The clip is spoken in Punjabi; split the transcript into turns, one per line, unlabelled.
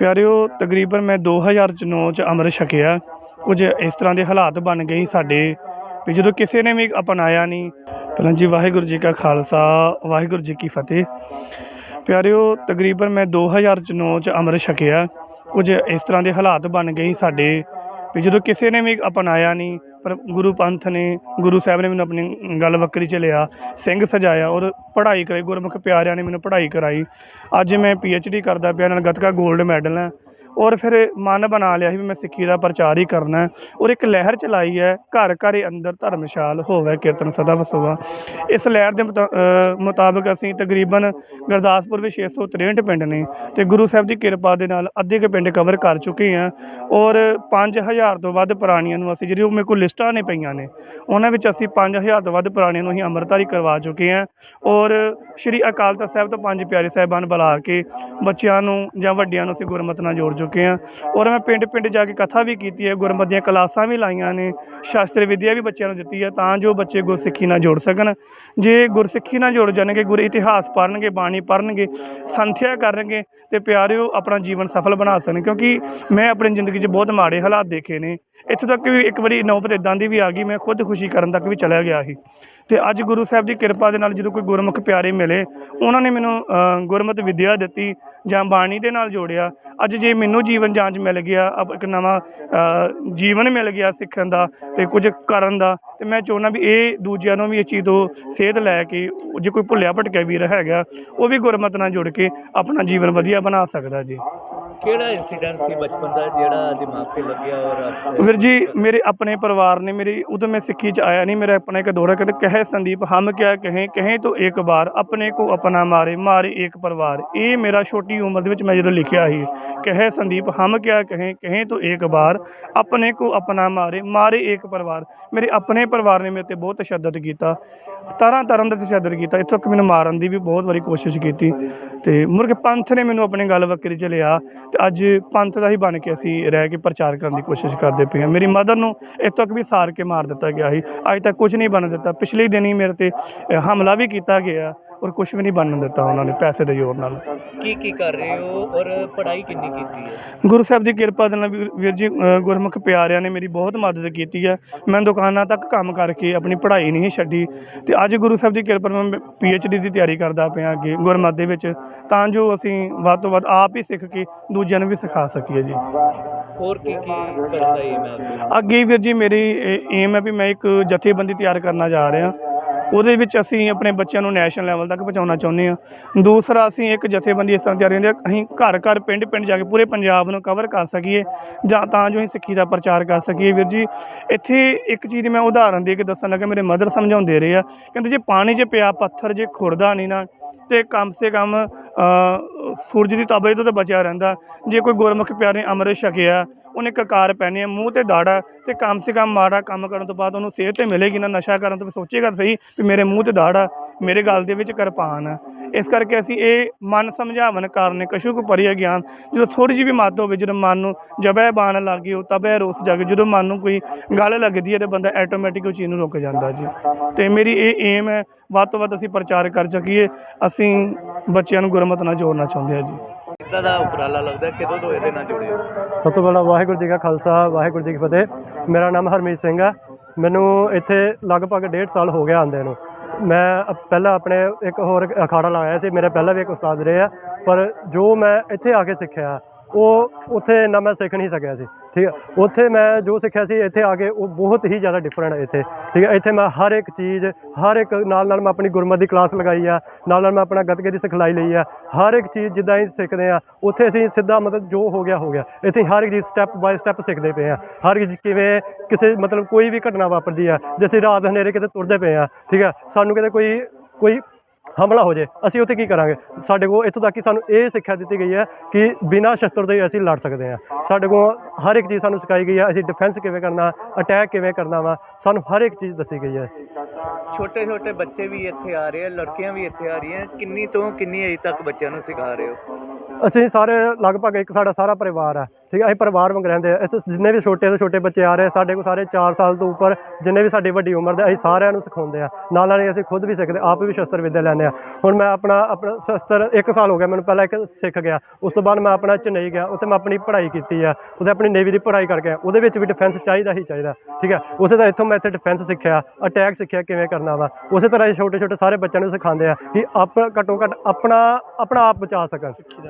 ਪਿਆਰਿਓ, ਤਕਰੀਬਨ ਮੈਂ 2009 ਚ ਅੰਮ੍ਰਿਤ ਛਕਿਆ। ਕੁਝ ਇਸ ਤਰ੍ਹਾਂ ਦੇ ਹਾਲਾਤ ਬਣ ਗਏ ਸਾਡੇ ਵੀ ਜਦੋਂ ਕਿਸੇ ਨੇ ਵੀ ਅਪਣਾਇਆ ਨਹੀਂ ਪਹਿਲਾਂ ਜੀ ਵਾਹਿਗੁਰੂ ਜੀ ਕਾ ਖਾਲਸਾ, ਵਾਹਿਗੁਰੂ ਜੀ ਕੀ ਫਤਿਹ। ਪਿਆਰਿਓ, ਤਕਰੀਬਨ ਮੈਂ 2009 ਚ ਅੰਮ੍ਰਿਤ ਛਕਿਆ। ਕੁਝ ਇਸ ਤਰ੍ਹਾਂ ਦੇ ਹਾਲਾਤ ਬਣ ਗਏ ਸਾਡੇ ਵੀ ਜਦੋਂ ਕਿਸੇ ਨੇ ਵੀ ਅਪਣਾਇਆ ਨਹੀਂ ਪਰ ਗੁਰੂ ਪੰਥ ਨੇ, ਗੁਰੂ ਸਾਹਿਬ ਨੇ ਮੈਨੂੰ ਆਪਣੀ ਗੱਲ ਵੱਕਰੀ ਚ ਲਿਆ, ਸਿੰਘ ਸਜਾਇਆ ਔਰ ਪੜ੍ਹਾਈ ਕਰਾਈ, ਗੁਰਮੁਖ ਪਿਆਰਿਆਂ ਨੇ ਮੈਨੂੰ ਪੜ੍ਹਾਈ ਕਰਾਈ। ਅੱਜ ਮੈਂ ਡੀ ਕਰਦਾ ਪਿਆ, ਨਾਲ ਗੱਤਕਾ 골ਡ ਮੈਡਲ ਹੈ। ਔਰ ਫਿਰ ਮਨ ਬਣਾ ਲਿਆ ਸੀ ਵੀ ਮੈਂ ਸਿੱਖੀ ਦਾ ਪ੍ਰਚਾਰ ਹੀ ਕਰਨਾ ਔਰ ਇੱਕ ਲਹਿਰ ਚਲਾਈ ਹੈ ਘਰ ਘਰ ਅੰਦਰ ਧਰਮਸ਼ਾਲ ਹੋਵੇ ਕੀਰਤਨ ਸਦਾ ਵਸੋਵਾ। ਇਸ ਲਹਿਰ ਦੇ ਮੁਤਾ- ਅ, ਮੁਤਾਬਕ ਅਸੀਂ ਤਕਰੀਬਨ ਗੁਰਦਾਸਪੁਰ ਵਿੱਚ 663 ਪਿੰਡ ਨੇ ਤੇ ਗੁਰੂ ਸਾਹਿਬ ਦੀ ਕਿਰਪਾ ਦੇ ਨਾਲ ਅੱਧੇ ਕੁ ਪਿੰਡ ਕਵਰ ਕਰ ਚੁੱਕੇ ਹਾਂ। ਔਰ 5000 ਤੋਂ ਵੱਧ ਪੁਰਾਣੀਆਂ ਨੂੰ ਅਸੀਂ ਜਿਹੜੀ ਉਹ ਮੇਰੇ ਕੋਲ ਲਿਸਟਾਂ ਨੇ ਪਈਆਂ ਨੇ ਉਹਨਾਂ ਵਿੱਚ ਅਸੀਂ 5000 ਤੋਂ ਵੱਧ ਪੁਰਾਣੀਆਂ ਨੂੰ ਅਸੀਂ ਅੰਮ੍ਰਿਤਧਾਰੀ ਕਰਵਾ ਚੁੱਕੇ ਹਾਂ। ਔਰ ਸ਼੍ਰੀ ਅਕਾਲ ਤਖਤ ਸਾਹਿਬ ਤੋਂ ਪੰਜ ਪਿਆਰੇ ਸਾਹਿਬਾਨ ਬੁਲਾ ਕੇ ਬੱਚਿਆਂ ਨੂੰ ਜਾਂ ਵੱਡਿਆਂ ਨੂੰ ਅਸੀਂ ਗੁਰਮਤਿ ਨਾਲ ਜੋੜ ਚੁੱਕੇ ਚੁੱਕੇ ਹਾਂ। ਔਰ ਮੈਂ ਪਿੰਡ ਪਿੰਡ ਜਾ ਕੇ ਕਥਾ ਵੀ ਕੀਤੀ ਹੈ ਗੁਰਮਤ ਦੀਆਂ ਕਲਾਸਾਂ ਵੀ ਲਾਈਆਂ ਨੇ, ਸ਼ਾਸਤਰ ਵਿਦਿਆ ਵੀ ਬੱਚਿਆਂ ਨੂੰ ਦਿੱਤੀ ਹੈ ਤਾਂ ਜੋ ਬੱਚੇ ਗੁਰਸਿੱਖੀ ਨਾਲ ਜੁੜ ਸਕਣ। ਜੇ ਗੁਰਸਿੱਖੀ ਨਾਲ ਜੁੜ ਜਾਣਗੇ, ਗੁਰ ਇਤਿਹਾਸ ਪੜ੍ਹਨਗੇ, ਬਾਣੀ ਪੜ੍ਹਨਗੇ, ਸੰਥਿਆ ਕਰਨਗੇ ਤੇ ਪਿਆਰਿਓ ਆਪਣਾ ਜੀਵਨ ਸਫਲ ਬਣਾ ਸਕਣ। ਕਿਉਂਕਿ ਮੈਂ ਆਪਣੀ ਜ਼ਿੰਦਗੀ 'ਚ ਬਹੁਤ ਮਾੜੇ ਹਾਲਾਤ ਦੇਖੇ ਨੇ। ਇੱਥੋਂ ਤੱਕ ਵੀ ਇੱਕ ਵਾਰੀ ਨੌਬਤ ਇਦਾਂ ਦੀ ਵੀ ਆ ਗਈ, ਮੈਂ ਖੁਦ ਖੁਸ਼ੀ ਕਰਨ ਤੱਕ ਵੀ ਚਲਾ ਗਿਆ ਸੀ। ਤੇ ਅੱਜ ਗੁਰੂ ਸਾਹਿਬ ਦੀ ਕਿਰਪਾ ਦੇ ਨਾਲ ਜਦੋਂ ਕੋਈ ਗੁਰਮੁਖ ਪਿਆਰੇ ਮਿਲੇ ਉਹਨਾਂ ਨੇ ਮੈਨੂੰ ਅ, ਗੁਰਮਤਿ ਵਿਦਿਆ ਦਿੱਤੀ ਜਾਂ ਬਾਣੀ ਦੇ ਨਾਲ ਜੋੜਿਆ। ਅੱਜ ਜੇ ਮੈਨੂੰ ਜੀਵਨ ਜਾਂਚ ਮਿਲ ਗਿਆ ਅਬ ਇੱਕ ਨਵਾਂ ਜੀਵਨ ਮਿਲ ਗਿਆ ਸਿੱਖਣ ਦਾ ਤੇ ਕੁਝ ਕਰਨ ਦਾ ਤੇ ਮੈਂ ਚਾਹੁੰਦਾ ਵੀ ਇਹ ਦੂਜਿਆਂ ਨੂੰ ਵੀ ਇਹ ਚੀਜ਼ ਤੋਂ ਸੇਧ ਲੈ ਕੇ ਜੇ ਕੋਈ ਭੁੱਲਿਆ ਭਟਕਿਆ ਵੀਰ ਹੈਗਾ ਉਹ ਵੀ ਗੁਰਮਤਿ ਨਾਲ ਜੁੜ ਕੇ ਆਪਣਾ ਜੀਵਨ ਵਧੀਆ ਬਣਾ ਸਕਦਾ ਜੀ।
ਕਿਹੜਾ ਇਨਸੀਡੈਂਟ ਸੀ ਬਚਪਨ ਦਾ ਜਿਹੜਾ ਦਿਮਾਗ ਤੇ ਲੱਗਿਆ ਔਰ ਆਪ-
ਵੀਰ ਜੀ, ਮੇਰੇ ਆਪਣੇ ਪਰਿਵਾਰ ਨੇ ਮੇਰੀ, ਉਦੋਂ ਮੈਂ ਸਿੱਖੀ ਚ ਆਇਆ ਨਹੀਂ, ਮੇਰਾ ਆਪਣਾ ਇੱਕ ਦੋਰਾ ਕਹਿੰਦੇ, ਕਹੇ ਸੰਦੀਪ, ਹਮ ਕਿਆ ਕਹੇ ਕਹੇ ਤੋਂ ਇੱਕ ਵਾਰ, ਆਪਣੇ ਕੋ ਆਪਣਾ ਮਾਰੇ ਮਾਰੇ ਇੱਕ ਪਰਿਵਾਰ। ਇਹ ਮੇਰਾ ਛੋਟੀ ਉਮਰ ਦੇ ਵਿੱਚ ਮੈਂ ਜਦੋਂ ਲਿਖਿਆ ਸੀ, ਕਹੇ ਸੰਦੀਪ, ਹਮ ਕਿਆ ਕਹੇ ਕਹੇ ਤੋਂ ਇੱਕ ਵਾਰ, ਆਪਣੇ ਕੋ ਆਪਣਾ ਮਾਰੇ ਮਾਰੇ ਇੱਕ ਪਰਿਵਾਰ। ਮੇਰੇ ਆਪਣੇ ਪਰਿਵਾਰ ਨੇ ਮੇਰੇ ਤੇ ਬਹੁਤ ਤਸ਼ੱਦਦ ਕੀਤਾ ਤਰ੍ਹਾਂ ਤਰ੍ਹਾਂ ਦਾ ਤਸ਼ੱਦਦ ਕੀਤਾ। ਇੱਥੋਂ ਤੱਕ ਮੈਨੂੰ ਮਾਰਨ ਦੀ ਵੀ ਬਹੁਤ ਵਾਰੀ ਕੋਸ਼ਿਸ਼ ਕੀਤੀ। ਤੇ ਮੁਰਗੇ ਪੰਥ ਨੇ ਮੈਨੂੰ ਆਪਣੀ ਗੱਲ ਵੱਕਰੀ ਚ ਲਿਆ ਤੇ ਅੱਜ ਪੰਥ ਦਾ ਹੀ ਬਣ ਕੇ ਅਸੀਂ ਰਹਿ ਕੇ ਪ੍ਰਚਾਰ ਕਰਨ ਦੀ ਕੋਸ਼ਿਸ਼ ਕਰਦੇ ਪਏ ਹਾਂ। ਮੇਰੀ ਮਦਰ ਨੂੰ ਇੱਥੋਂ ਤੱਕ ਵੀ ਸਾਰ ਕੇ ਮਾਰ ਦਿੱਤਾ ਗਿਆ ਸੀ। ਅੱਜ ਤੱਕ ਕੁਝ ਨਹੀਂ ਬਣ ਦਿੱਤਾ। ਪਿਛਲੇ ਦਿਨ ਹੀ ਮੇਰੇ ਤੇ ਹਮਲਾ ਵੀ ਕੀਤਾ ਗਿਆ। ਔਰ ਕੁਝ ਵੀ ਨਹੀਂ ਬਣਨ ਦਿੱਤਾ ਉਹਨਾਂ ਨੇ ਪੈਸੇ ਦੇ ਜ਼ੋਰ ਨਾਲ।
ਕੀ ਕੀ ਕਰ ਰਹੇ ਹੋ ਔਰ ਪੜ੍ਹਾਈ ਕਿੰਨੀ ਕੀਤੀ ਹੈ?
ਗੁਰੂ ਸਾਹਿਬ ਦੀ ਕਿਰਪਾ ਦੇ ਨਾਲ ਵੀਰ ਵੀਰ ਜੀ ਅ, ਗੁਰਮੁਖ ਪਿਆਰਿਆਂ ਨੇ ਮੇਰੀ ਬਹੁਤ ਮਦਦ ਕੀਤੀ ਹੈ। ਮੈਂ ਦੁਕਾਨਾਂ ਤੱਕ ਕੰਮ ਕਰਕੇ ਆਪਣੀ ਪੜ੍ਹਾਈ ਨਹੀਂ ਛੱਡੀ ਤੇ ਅੱਜ ਗੁਰੂ ਸਾਹਿਬ ਦੀ ਕਿਰਪਾ ਨਾਲ ਮੈਂ ਡੀ ਦੀ ਤਿਆਰੀ ਕਰਦਾ ਪਿਆ ਅੱਗੇ ਗੁਰਮਤਿ ਦੇ ਵਿੱਚ। ਤਾਂ ਜੋ ਅਸੀਂ ਵੱਧ ਤੋਂ ਵੱਧ ਆਪ ਹੀ ਸਿੱਖ ਕੇ ਦੂਜਿਆਂ ਨੂੰ ਵੀ ਸਿਖਾ ਸਕੀਏ ਜੀ।
ਹੋਰ ਕੀ ਕੀ ਕਰਨ ਦਾ ਏਮ ਹੈ ਅੱਗੇ?
ਅੱਗੇ ਵੀਰ ਜੀ ਮੇਰੀ ਏਮ ਹੈ ਵੀ ਮੈਂ ਇੱਕ ਜਥੇਬੰਦੀ ਤਿਆਰ ਕਰਨਾ ਜਾ ਰਿਹਾ। ਉਹਦੇ ਵਿੱਚ ਅਸੀਂ ਆਪਣੇ ਬੱਚਿਆਂ ਨੂੰ ਨੈਸ਼ਨਲ ਲੈਵਲ ਤੱਕ ਪਹੁੰਚਾਉਣਾ ਚਾਹੁੰਦੇ ਹਾਂ। ਦੂਸਰਾ, ਅਸੀਂ ਇੱਕ ਜਥੇਬੰਦੀ ਇਸ ਤਰ੍ਹਾਂ ਤਿਆਰ ਕਰਦੇ ਹਾਂ, ਅਸੀਂ ਘਰ ਘਰ, ਪਿੰਡ ਪਿੰਡ ਜਾ ਕੇ ਪੂਰੇ ਪੰਜਾਬ ਨੂੰ ਕਵਰ ਕਰ ਸਕੀਏ, ਜਾਂ ਤਾਂ ਜੋ ਅਸੀਂ ਸਿੱਖੀ ਦਾ ਪ੍ਰਚਾਰ ਕਰ ਸਕੀਏ। ਵੀਰ ਜੀ, ਇੱਥੇ ਇੱਕ ਚੀਜ਼ ਮੈਂ ਉਦਾਹਰਨ ਦੇ ਕੇ ਦੱਸਣ ਲੱਗਾ, ਮੇਰੇ ਮਦਰ ਸਮਝਾਉਂਦੇ ਰਹੇ ਆ, ਕਹਿੰਦੇ ਜੇ ਪਾਣੀ 'ਚ ਪਿਆ, ਪੱਥਰ ਜੇ ਖੁਰਦਾ ਨਹੀਂ ਨਾ, ਤੇ ਕਮ ਸੇ ਕਮ ਸੂਰਜ ਦੀ ਤਾਬੇ ਤੋਂ ਤਾਂ ਬਚਿਆ ਰਹਿੰਦਾ। ਜੇ ਕੋਈ ਗੁਰਮੁਖ ਪਿਆਰੇ ਅੰਮ੍ਰਿਤ ਛਕਿਆ ਉਹਨੇ ਕਕਾਰ ਪਹਿਨੇ ਆ, ਮੂੰਹ ਤੇ ਦਾੜਾ ਤੇ ਕਮ ਸੇ ਕਮ ਮਾੜਾ ਕੰਮ ਕਰਨ ਤੋਂ ਬਾਅਦ ਉਹਨੂੰ ਸਿਹਤ ਤੇ ਮਿਲੇਗੀ ਨਾ, ਨਸ਼ਾ ਕਰਨ ਤੋਂ ਸੋਚੇਗਾ ਸਹੀ ਵੀ ਮੇਰੇ ਮੂੰਹ ਤੇ ਦਾੜਾ, ਮੇਰੇ ਗਲ ਦੇ ਵਿੱਚ ਕਿਰਪਾਨ ਹੈ ਇਸ ਕਰਕੇ ਅਸੀਂ ਇਹ ਮਨ ਸਮਝਾਵਨ ਕਾਰਨ ਕਸ਼ੂ ਕੁ ਪਰਿਆ ਗਿਆਨ, ਜਦੋਂ ਥੋੜੀ ਜਿਹੀ ਵੀ ਮੱਤ ਹੋਵੇ, ਜਦੋਂ ਮਨ ਨੂੰ ਜਬੈ ਬਾਣ ਲੱਗ ਹੋ ਉਹ ਤਬੈ ਰੋਸ ਜਾਗੇ, ਜਦੋਂ ਮਨ ਨੂੰ ਕੋਈ ਗੱਲ ਲੱਗਦੀ ਹੈ ਤੇ ਬੰਦਾ ਆਟੋਮੈਟਿਕ ਉਹ ਚੀਜ਼ ਨੂੰ ਰੁਕ ਜਾਂਦਾ ਜੀ। ਤੇ ਮੇਰੀ ਇਹ ਏਮ ਹੈ, ਵੱਧ ਤੋਂ ਵੱਧ ਅਸੀਂ ਪ੍ਰਚਾਰ ਕਰ ਸਕੀਏ, ਅਸੀਂ ਬੱਚਿਆਂ ਨੂੰ ਗੁਰਮਤ ਨਾਲ ਜੋੜਨਾ ਚਾਹੁੰਦੇ ਹਾਂ ਜੀ।
ਕਿੱਦਾਂ ਦਾ ਉਪਰਾਲਾ ਲੱਗਦਾ? ਕਿਦੋਂ ਤੋਂ ਇਹਦੇ ਨਾਲ ਜੁੜੇ ਹੋ?
ਸਭ ਤੋਂ ਪਹਿਲਾਂ ਵਾਹਿਗੁਰੂ ਜੀ ਕਾ ਖਾਲਸਾ, ਵਾਹਿਗੁਰੂ ਜੀ ਕੀ ਫਤਿਹ। ਮੇਰਾ ਨਾਮ ਹਰਮੀਤ ਸਿੰਘ ਹੈ ਮੈਨੂੰ ਇੱਥੇ ਲਗਭਗ ਡੇਢ ਸਾਲ ਹੋ ਗਿਆ ਆਂਦੇ ਨੂੰ। ਮੈਂ ਪਹਿਲਾਂ ਆਪਣੇ ਇੱਕ ਹੋਰ ਅਖਾੜਾ ਲਾਇਆ ਸੀ, ਮੇਰੇ ਪਹਿਲਾਂ ਵੀ ਇੱਕ ਉਸਤਾਦ ਰਹੇ ਆ। ਪਰ ਜੋ ਮੈਂ ਇੱਥੇ ਆ ਕੇ ਸਿੱਖਿਆ, ਉਹ ਉੱਥੇ ਨਾ ਮੈਂ ਸਿੱਖ ਨਹੀਂ ਸਕਿਆ ਸੀ। ਠੀਕ ਹੈ। ਉੱਥੇ ਮੈਂ ਜੋ ਸਿੱਖਿਆ ਸੀ, ਇੱਥੇ ਆ ਕੇ ਉਹ ਬਹੁਤ ਹੀ ਜ਼ਿਆਦਾ ਡਿਫਰੈਂਟ ਹੈ ਇੱਥੇ। ਠੀਕ ਹੈ, ਇੱਥੇ ਮੈਂ ਹਰ ਇੱਕ ਚੀਜ਼, ਹਰ ਇੱਕ ਨਾਲ ਨਾਲ ਮੈਂ ਆਪਣੀ ਗੁਰਮਤਿ ਦੀ ਕਲਾਸ ਲਗਾਈ ਆ, ਨਾਲ ਨਾਲ ਮੈਂ ਆਪਣਾ ਗੱਤਕੇ ਦੀ ਸਿਖਲਾਈ ਲਈ ਆ। ਹਰ ਇੱਕ ਚੀਜ਼ ਜਿੱਦਾਂ ਹੀ ਸਿੱਖਦੇ ਆ, ਉੱਥੇ ਅਸੀਂ ਸਿੱਧਾ ਮਤਲਬ ਜੋ ਹੋ ਗਿਆ ਹੋ ਗਿਆ। ਇੱਥੇ ਹਰ ਇੱਕ ਚੀਜ਼ ਸਟੈਪ ਬਾਏ ਸਟੈਪ ਸਿੱਖਦੇ ਪਏ ਆ। ਹਰ ਇੱਕ ਚੀਜ਼ ਕਿਵੇਂ ਕਿਸੇ ਮਤਲਬ ਕੋਈ ਵੀ ਘਟਨਾ ਵਾਪਰਦੀ ਆ, ਜੇ ਅਸੀਂ ਰਾਤ ਹਨੇਰੇ ਕਿਤੇ ਤੁਰਦੇ ਪਏ ਆ, ਠੀਕ ਆ ਸਾਨੂੰ ਕਿਤੇ ਕੋਈ ਕੋਈ ਹਮਲਾ ਹੋ ਜੇ, ਅਸੀਂ ਉੱਥੇ ਕੀ ਕਰਾਂਗੇ? ਸਾਡੇ ਕੋਲ ਇੱਥੋਂ ਤੱਕ ਕਿ ਸਾਨੂੰ ਇਹ ਸਿੱਖਿਆ ਦਿੱਤੀ ਗਈ ਹੈ ਕਿ ਬਿਨਾਂ ਸ਼ਸਤਰ ਦੇ ਅਸੀਂ ਲੜ ਸਕਦੇ ਹਾਂ। ਸਾਡੇ ਕੋਲ ਹਰ ਇੱਕ ਚੀਜ਼ ਸਾਨੂੰ ਸਿਖਾਈ ਗਈ ਹੈ, ਅਸੀਂ ਡਿਫੈਂਸ ਕਿਵੇਂ ਕਰਨਾ ਅਟੈਕ ਕਿਵੇਂ ਕਰਨਾ ਵਾ, ਸਾਨੂੰ ਹਰ ਇੱਕ ਚੀਜ਼ ਦੱਸੀ ਗਈ ਹੈ।
ਛੋਟੇ ਛੋਟੇ ਬੱਚੇ ਵੀ ਇੱਥੇ ਆ ਰਹੇ ਆ, ਲੜਕੀਆਂ ਵੀ ਇੱਥੇ ਆ ਰਹੀਆਂ, ਕਿੰਨੀ ਤੋਂ ਕਿੰਨੀ ਏਜ ਤੱਕ ਬੱਚਿਆਂ ਨੂੰ ਸਿਖਾ ਰਹੇ ਹੋ?
ਅਸੀਂ ਸਾਰੇ ਲਗਭਗ ਇੱਕ ਸਾਡਾ ਸਾਰਾ ਪਰਿਵਾਰ ਆ ਠੀਕ ਹੈ, ਅਸੀਂ ਪਰਿਵਾਰ ਵਾਂਗ ਰਹਿੰਦੇ ਆ ਇੱਥੇ ਜਿੰਨੇ ਵੀ ਛੋਟੇ ਤੋਂ ਛੋਟੇ ਬੱਚੇ ਆ ਰਹੇ, ਸਾਡੇ ਕੋਲ ਸਾਰੇ 4 ਸਾਲ ਤੋਂ ਉੱਪਰ ਜਿੰਨੇ ਵੀ ਸਾਡੀ ਵੱਡੀ ਉਮਰ ਦੇ, ਅਸੀਂ ਸਾਰਿਆਂ ਨੂੰ ਸਿਖਾਉਂਦੇ ਆ। ਨਾਲ ਨਾਲ ਹੀ ਅਸੀਂ ਖੁਦ ਵੀ ਸਿੱਖਦੇ, ਆਪ ਵੀ ਸ਼ਸਤਰ ਵਿੱਦਿਆ ਲੈਂਦੇ ਆ। ਹੁਣ ਮੈਂ ਆਪਣਾ ਆਪਣਾ ਸ਼ਸਤਰ 1 ਸਾਲ ਹੋ ਗਿਆ, ਮੈਨੂੰ ਪਹਿਲਾਂ ਇੱਕ ਸਿੱਖ ਗਿਆ। ਉਸ ਤੋਂ ਬਾਅਦ ਮੈਂ ਆਪਣਾ ਚੇਨਈ ਗਿਆ, ਉੱਥੇ ਮੈਂ ਆਪਣੀ ਪੜ੍ਹਾਈ ਕੀਤੀ ਆ। ਉੱਥੇ ਆਪਣੀ ਨੇਵੀ ਦੀ ਪੜ੍ਹਾਈ ਕਰਕੇ ਆਇਆ। ਉਹਦੇ ਵਿੱਚ ਵੀ ਡਿਫੈਂਸ ਚਾਹੀਦਾ ਹੀ ਚਾਹੀਦਾ, ਠੀਕ ਹੈ। ਉਸੇ ਤਰ੍ਹਾਂ ਇੱਥੋਂ ਮੈਂ ਇੱਥੇ ਡਿਫੈਂਸ ਸਿੱਖਿਆ ਅਟੈਕ ਸਿੱਖਿਆ ਕਿਵੇਂ ਕਰਨਾ ਵਾ। ਉਸੇ ਤਰ੍ਹਾਂ ਹੀ ਛੋਟੇ ਛੋਟੇ ਸਾਰੇ ਬੱਚਿਆਂ ਨੂੰ ਸਿਖਾਉਂਦੇ ਆ ਕਿ ਆਪ ਘੱਟੋ ਘੱਟ ਆਪਣਾ ਆਪਣਾ ਆਪ ਬਚਾ ਸਕਣ।